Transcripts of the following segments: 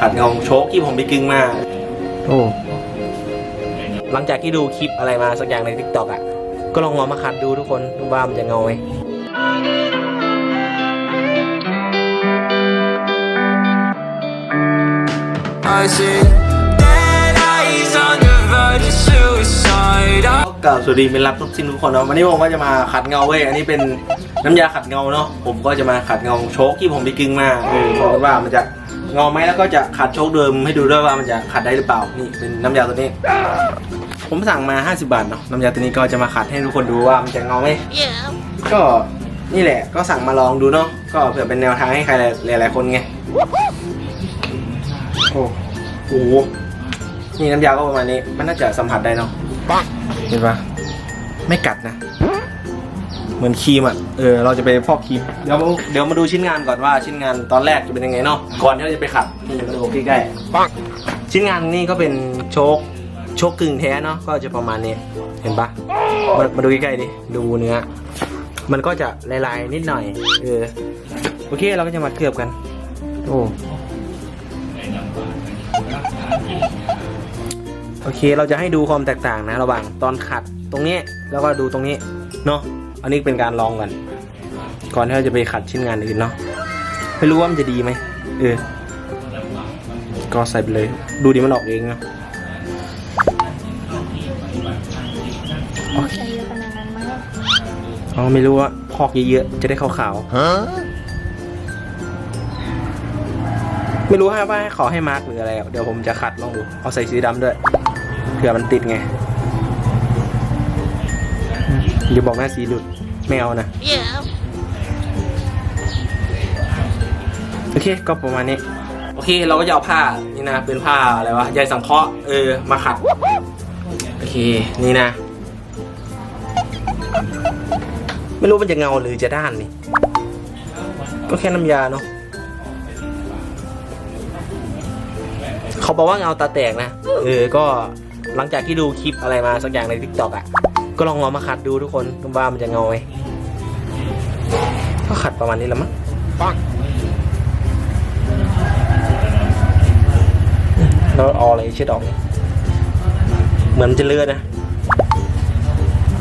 ขัดเงาโชคที่ผมไปกึ่งมา โอ้ หลังจากที่ดูคลิปอะไรมาสักอย่างใน t ิ k t o k อะ ก็ลองเอามาขัดดูทุกคนว่ามันจะเงาไหม I see dead eyes on the verge of suicide. I กล่าวสวัสดีเป็นรับทุกสิ่งทุกคนเนาะวันนี้ผมก็จะมาขัดเงาเว้ยอันนี้เป็นน้ำยาขัดเงาเนาะผมก็จะมาขัดเงาโชคที่ผมไปกึ่งมาเออบอกกันว่ามันจะเงาไหมแล้วก็จะขัดโชคเดิมให้ดูด้วยว่ามันจะขัดได้หรือเปล่า นี่เป็นน้ำยาตัวนี้ ผมสั่งมา 50 บาทเนาะ น้ำยาตัวนี้ก็จะมาขัดให้ทุกคนดูว่ามันจะงาไหม ก็นี่แหละ ก็สั่งมาลองดูเนาะ ก็เผื่อเป็นแนวทางให้ใครหลายๆคนไง โอ้โห นี่น้ำยาก็ประมาณนี้ มันน่าจะสัมผัสได้เนาะเห็นปะไม่กัดนะ เหมือนครีมอะ เออ เราจะไปพอกครีม เดี๋ยวมาเดี๋ยวมาดูชิ้นงานก่อนว่าชิ้นงานตอนแรกจะเป็นยังไงเนาะ ก่อนที่เราจะไปขัดนี่มาดูใกล้ๆชิ้นงานนี่ก็เป็นโชคโชคกึ่งแท้เนาะ ก็จะประมาณนี้ เห็นปะมามาดูใกล้ๆดิ ดูเนื้อ มันก็จะลายๆนิดหน่อย เออ โอเค เราก็จะมาเคลือบกัน โอ้โอเค เราจะให้ดูความแตกต่างนะ ระหว่างตอนขัดตรงนี้ แล้วก็ดูตรงนี้ เนาะ อันนี้เป็นการลองกันก่อนที่เราจะไปขัดชิ้นงานอื่นเนาะไม่รู้ว่ามันจะดีไหมเออก็ใส่ไปเลย ดูดิมันออกเองเนาะโอเคใช้เยอะขนาดนั้นมั้งอ๋อไม่รู้ว่าพอกเยอะๆจะได้ขาวๆไม่รู้ให้ว่าให้ขอให้มาร์กหรืออะไรอะเดี๋ยวผมจะขัดลองดู เอาใส่สีดำด้วยเผื่อมันติดไง อย่าบอกหน้าสีหลุดไม่เอานะ โอเคก็ประมาณนี้ โอเคเราก็จะเอาผ้านี่นะ เป็นผ้าอะไรวะใยสังเคราะห์เออมาขัด โอเคนี่นะ ไม่รู้มันจะเงาหรือจะด้านนี่ ก็แค่น้ำยาเนาะเขาบอกว่าเงาตาแตกนะ เออ ก็หลังจากที่ดูคลิปอะไรมาสักอย่างใน t ิ k t o k อะ ก็ลองเอามาขัดดูทุกคนว่ามันจะเงาไหมก็ขัดประมาณนี้แหละมั้งแล้วเอาอะไรเช็ดออกนี่เหมือนมันจะเลือดนะ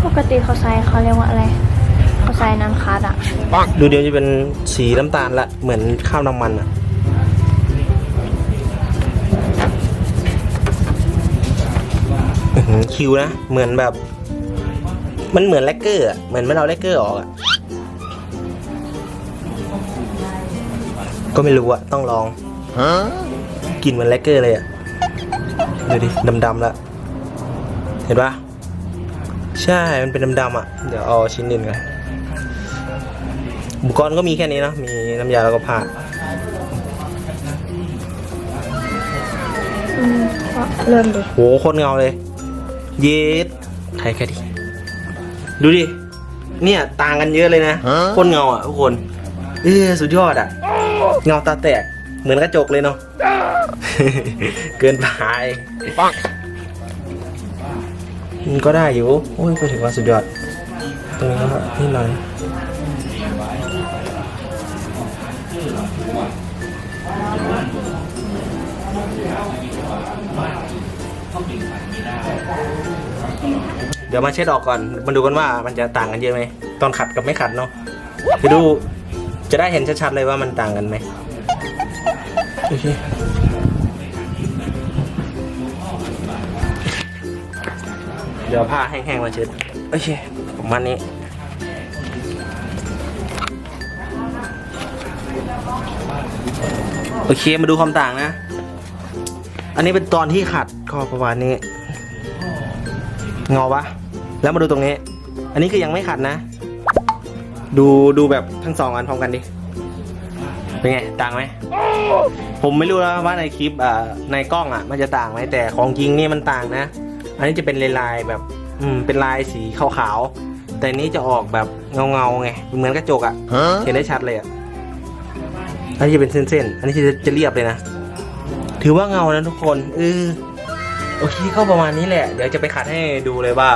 ปกติเขาใช้เขาเรียกว่าอะไรเขาใช้น้ำคัดอะดูเดี๋ยวจะเป็นสีน้ำตาลละ เหมือนข้าวน้ำมันอะอื้อหือคิวนะ เหมือนแบบ มันเหมือนแลกเกอร์อะเหมือนไม่เราแลกเกอร์ออกอะก็ไม่รู้อะต้องลองกลินเหมือนแลกเกอร์เลยอะดูดิดำๆแล้วเห็นปะใช่มันเป็นดำๆอะเดี๋ยวเอาชิ้นดินกันอุปกรณ์ก็มีแค่นี้เนาะมีน้ำยาแล้วก็ผ้าอืมก็เริ่มดิโหโคนเงาเลย เย็ดใครแค่ดิ ดูดิ เนี่ยต่างกันเยอะเลยนะโคนเงาอะทุกคน เออสุดยอดอะ เงาตาแตก เหมือนกระจกเลยเนาะ เกินไปมันก็ได้อยู่ โอ้ยก็ถือว่าสุดยอดตรงนี้ก็นิดหน่อย เดี๋ยวมาเช็ดออกก่อนมาดูกันว่ามันจะต่างกันเยอะไหมตอนขัดกับไม่ขัดเนาะจะดูจะได้เห็นชัดๆเลยว่ามันต่างกันไหมโอเคเดี๋ยวผ้าแห้งๆมาเช็ดโอเคประมาณนี้โอเคมาดูความต่างนะ อันนี้เป็นตอนที่ขัดก็ประมาณนี้ เงาปะ แล้วมาดูตรงนี้ อันนี้คือยังไม่ขัดนะ ดูดูแบบทั้งสองอันพร้อมกันดิ เป็นไง ต่างไหม ผมไม่รู้แล้วว่าในคลิปอ่าในกล้องอะ มันจะต่างไหมแต่ของจริงนี่มันต่างนะ อันนี้จะเป็นลายๆแบบ อืม เป็นลายสีขาวๆ แต่อันนี้จะออกแบบเงาๆไง เหมือนกระจกอะ เห็นได้ชัดเลยอะ อันนี้จะเป็นเส้นๆ อันนี้จะจะเรียบเลยนะ ถือว่าเงานะทุกคนเออโอเคก็ประมาณนี้แหละ เดี๋ยวจะไปขัดให้ดูเลยว่า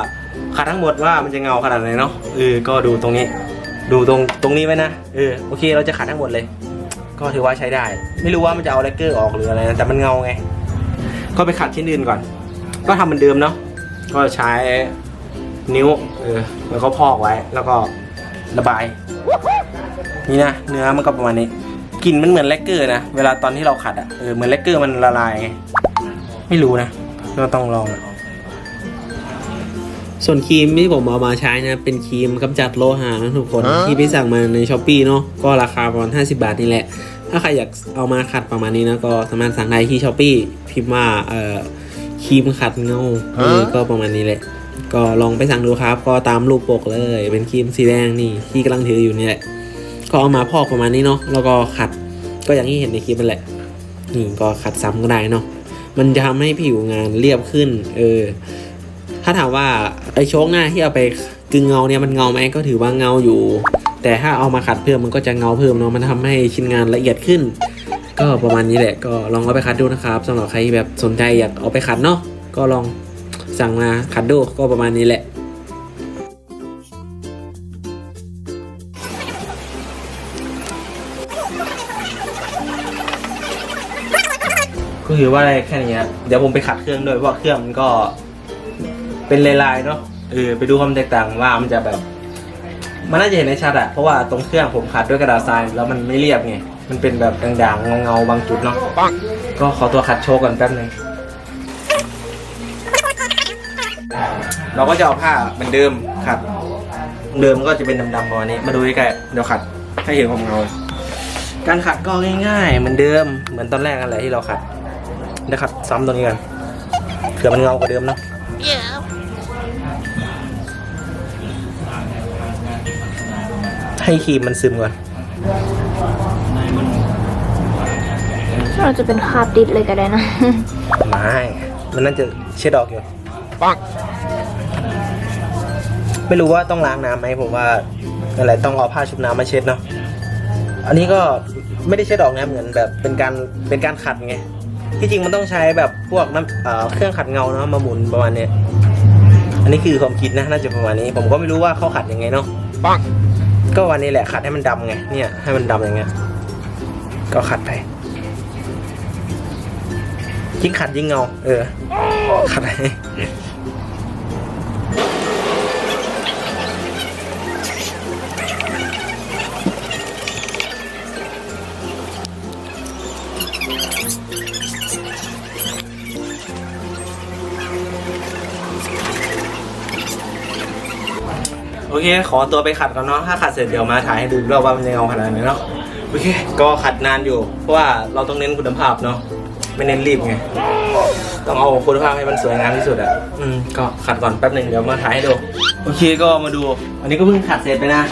ขัดทั้งหมดว่ามันจะเงาขนาดไหนเนาะเออก็ดูตรงนี้ ดูตรงตรงนี้ไว้นะเออโอเคเราจะขัดทั้งหมดเลย ก็ถือว่าใช้ได้ ไม่รู้ว่ามันจะเอาแลกเกอร์ออกหรืออะไรนะแต่มันเงาไง ก็ไปขัดชิ้นอื่นก่อน ก็ทำเหมือนเดิมเนาะก็ใช้นิ้วเออแล้วก็พอกไว้แล้วก็ระบาย นี่นะเนื้อมันก็ประมาณนี้กลิ่นมันเหมือนแลกเกอร์นะเวลาตอนที่เราขัดอะเออเหมือนแลกเกอร์มันละลายไงไม่รู้นะเราต้องลองอะ ส่วนครีมที่ผมเอามาใช้นะเป็นครีมกำจัดโลหะนะทุกคนที่พี่สั่งมาในช้อปปีเนาะก็ราคาประมาณ50 บาทนี่แหละ ถ้าใครอยากเอามาขัดประมาณนี้นะก็สามารถสั่งได้ที่ช้อปปีพิมพ์ว่าเอ่อครีมขัดเงาเออก็ประมาณนี้แหละ ก็ลองไปสั่งดูครับ ก็ตามรูปปกเลย เป็นครีมสีแดงนี่ที่กำลังถืออยู่นี่แหละก็เอามาพอกประมาณนี้เนาะแล้วก็ขัดก็อย่างที่เห็นในคลิปนั่นแหละนี่ก็ขัดซ้ำก็ได้เนาะมันจะทำให้ผิวงานเรียบขึ้น เออ ถ้าถามว่าไอ้โชคหน้าที่เอาไปกึ่งเงาเนี่ยมันเงาไหมก็ถือว่าเงาอยู่ แต่ถ้าเอามาขัดเพิ่มมันก็จะเงาเพิ่มเนาะมันทำให้ชิ้นงานละเอียดขึ้น ก็ประมาณนี้แหละก็ลองเอาไปขัดดูนะครับสำหรับใครแบบสนใจอยากเอาไปขัดเนาะก็ลองสั่งมาขัดดูก็ประมาณนี้แหละก็คือว่าอะไรแค่นี้เดี๋ยวผมไปขัดเครื่องด้วยเพราะเครื่องมันก็ เป็นลายๆเนาะเออไปดูความแตกต่างว่ามันจะแบบ มันน่าจะเห็นในชัดอะเพราะว่าตรงเครื่องผมขัดด้วยกระดาษทรายแล้วมันไม่เรียบไงมันเป็นแบบด่างๆเงาๆบางจุดเนาะก็ขอตัวขัดโชว์ก่อนแป๊บนึงเราก็จะเอาผ้าเหมือนเดิมขัด เดิมก็จะเป็นดำๆประมาณนี้มาดูใกล้ๆเดี๋ยวขัดให้เห็นความเงาการขัดก็ง่ายๆเหมือนเดิมเหมือนตอนแรกนั่นแหละที่เราขัดเดี๋ยวขัดซ้ำตัวนี้กันเผื่อมันเงากว่าเดิมเนอะ ให้ครีมมันซึมก่อนเราจะเป็นคราบติดเลยก็ได้นะ ไม่มันน่าจะเช็ดออกอยู่ไม่รู้ว่าต้องล้างน้ำไหมผมว่าอะไรต้องเอาผ้าชุบน้ำมาเช็ดเนาะอันนี้ก็ไม่ได้เช็ดออกนะเหมือนแบบเป็นการเป็นการขัดไงที่จริงมันต้องใช้แบบพวกน้ำเอ่อเครื่องขัดเงาเนาะมาหมุนประมาณเนี้ยอันนี้คือความคิดนะน่าจะประมาณนี้ ผมก็ไม่รู้ว่าเขาขัดยังไงเนาะ ก็วันนี้แหละขัดให้มันดำไงเนี่ยให้มันดำอย่างเงี้ยก็ขัดไปยิ่งขัดยิ่งเงา เออขัดไป โอเค ขอตัวไปขัดก่อนเนาะถ้าขัดเสร็จเดี๋ยวมาถ่ายให้ดูอีกรอบว่ามันจะเงาขนาดไหนเนาะโอเค ก็ขัดนานอยู่ เพราะว่าเราต้องเน้นคุณภาพเนาะไม่เน้นรีบไงต้องเอาคุณภาพให้มันสวยงามที่สุดอะอืมก็ขัดก่อนแป๊บหนึ่งเดี๋ยวมาถ่ายให้ดูโอเคก็มาดู อันนี้ก็เพิ่งขัดเสร็จไปนะ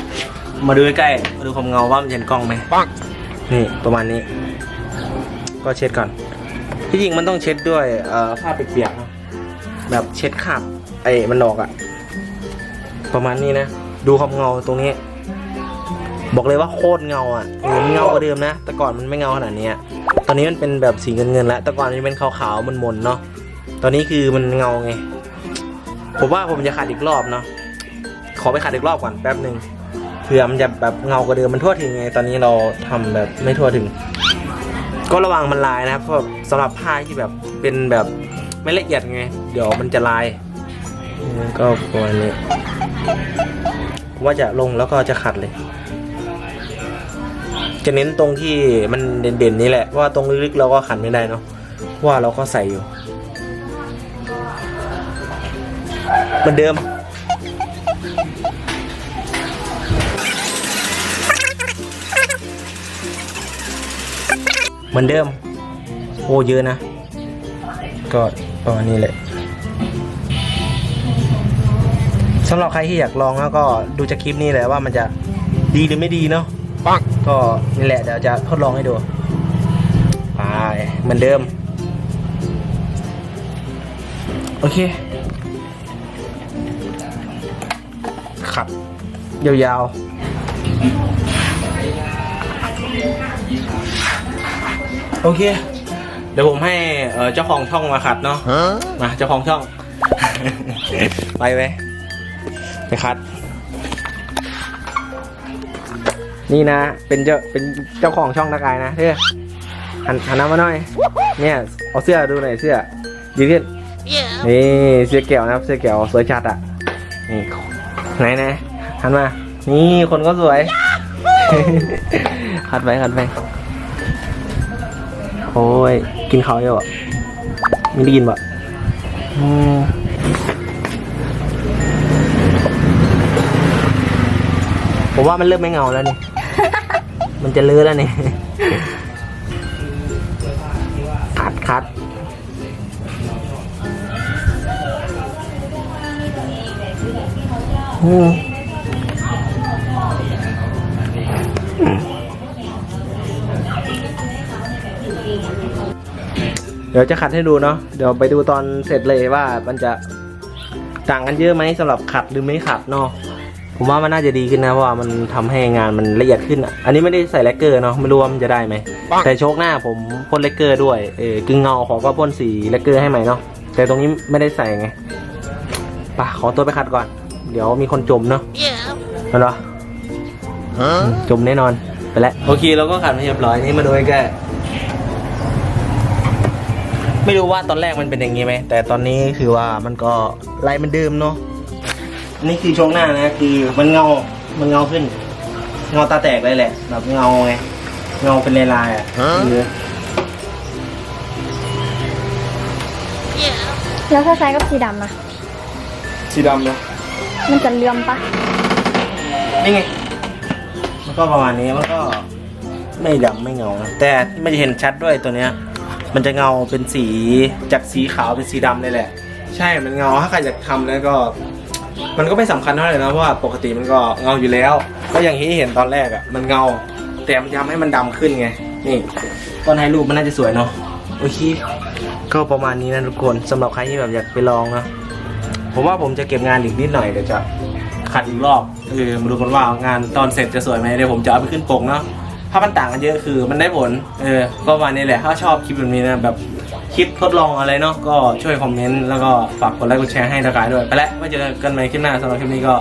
มาดูใกล้ๆมาดูความเงาว่ามันเห็นกล้องไหมนี่ประมาณนี้ ก็เช็ดก่อนที่จริงมันต้องเช็ดด้วยเอ่อผ้าเปียกๆเนอะแบบเช็ดคราบไอ้มันออกอะ ประมาณนี้นะ ดูความเงาตรงนี้ บอกเลยว่าโคตรเงาอะเออมันเงากว่าเดิมนะ แต่ก่อนมันไม่เงาขนาดนี้ ตอนนี้มันเป็นแบบสีเงินเงินแล้ว แต่ก่อนมันเป็นขาวๆมันมนเนาะ ตอนนี้คือมันเงาไง ผมว่าผมจะขัดอีกรอบเนาะ ขอไปขัดอีกรอบก่อนแป๊บหนึ่งเผื่อมันจะแบบเงากว่าเดิมมันทั่วถึงไง ตอนนี้เราทำแบบไม่ทั่วถึง ก็ระวังมันลายนะครับเพราะสำหรับผ้าที่แบบเป็นแบบไม่ละเอียดไง เดี๋ยวมันจะลายก็ประมาณนี้ ว่าจะลงแล้วก็จะขัดเลย จะเน้นตรงที่มันเด่นๆนี้แหละ ว่าตรงลึกๆเราก็ขัดไม่ได้เนาะเพราะว่าเราก็ใส่อยู่เหมือนเดิมเหมือนเดิม โอ้เยอะนะ ก็ประมาณนี้แหละ สำหรับใครที่อยากลองแล้วก็ดูจากคลิปนี้แหละว่ามันจะดีหรือไม่ดีเนาะก็นี่แหละเดี๋ยวจะทดลองให้ดูไปเหมือนเดิม โอเค ขัด ยาวๆ โอเค เดี๋ยวผมให้เอ่อเจ้าของช่องมาขัดเนาะมาเจ้าของช่อง ไปไหม ไปคัด นี่นะ เป็นเจ้าเป็นเจ้าของช่องนักอายนะเธอหันหันหน้ามาหน่อย เนี่ยเอาเสื้อดูหน่อยเสื้อยืนขึ้นนี่เสื้อแก้วนะครับเสื้อแก้วสวยจัดอะนี่ไหนไหนหันมา นี่คนก็สวยขัดไปขัดไปโอ้ย กินเขาวเยอะอะไม่ได้ยินบ่อืม ผมว่ามันเริ่มไม่เงาแล้วนี่มันจะเลื้อแล้วนี่คัดคัดอืมอืมเดี๋ยวจะขัดให้ดูเนาะ เดี๋ยวไปดูตอนเสร็จเลยว่ามันจะต่างกันเยอะไหมสำหรับขัดหรือไม่ขัดเนาะ ผมว่ามันน่าจะดีขึ้นนะเพราะว่ามันทำให้งานมันละเอียดขึ้นอะอันนี้ไม่ได้ใส่แลกเกอร์เนาะไม่รู้ว่ามันจะได้ไหมแต่โชคหน้าผมพ่นแลกเกอร์ด้วยเออกึ่งเงาขอก็พ่นสีแลกเกอร์ให้ใหม่เนาะแต่ตรงนี้ไม่ได้ใส่ไงป่ะขอตัวไปขัดก่อน เดี๋ยวมีคนจมเนาะมันเหรออืมจมแน่นอนไปแล้วโอเคเราก็ขัดมาเรียบร้อยนี่มาดูใกล้ๆไม่รู้ว่าตอนแรกมันเป็นอย่างนี้ไหมแต่ตอนนี้คือว่ามันก็ลายมันเดิมเนาะ นี่คือช่วงหน้านะ คือมันเงา มันเงาขึ้น เงาตาแตกเลยแหละ แบบเงาไง เงาเป็นลายๆอะคือแล้วถ้าใช้กับสีดำอะสีดำนะมันจะเลื่อมปะนี่ไง มันก็ประมาณนี้ มันก็ไม่ดำไม่เงานะแต่ไม่เห็นชัดด้วยตัวเนี้ย มันจะเงาเป็นสีจากสีขาวเป็นสีดำเลยแหละ ใช่ มันเงา ถ้าใครอยากทำแล้วก็ มันก็ไม่สำคัญเท่าไหร่นะเพราะว่าปกติมันก็เงาอยู่แล้ว ก็อย่างที่เห็นตอนแรกอะ่ะมันเงา แต่มันทำให้มันดำขึ้นไง นี่ตอนถ่ายรูปมันน่าจะสวยเนาะโอเคก็ประมาณนี้นะทุกคนสำหรับใครที่แบบอยากไปลองนะผมว่าผมจะเก็บงานอีกนิดหน่อยเดี๋ยวจะขัดอีกรอบเออมาดูกันว่างานตอนเสร็จจะสวยไหมเดี๋ยวผมจะเอาไปขึ้นปกเนาะถ้ามันต่างกันเยอะคือมันได้ผล เออ ก็ประมาณนี้แหละ ถ้าชอบคลิปแบบนี้นะแบบ คลิปทดลองอะไรเนาะก็ช่วยคอมเมนต์แล้วก็ฝากกดไลค์กดแชร์ให้ตะกายด้วย ไปแล้วไว้เจอกันใหม่คลิปหน้าสำหรับคลิปนี้ก็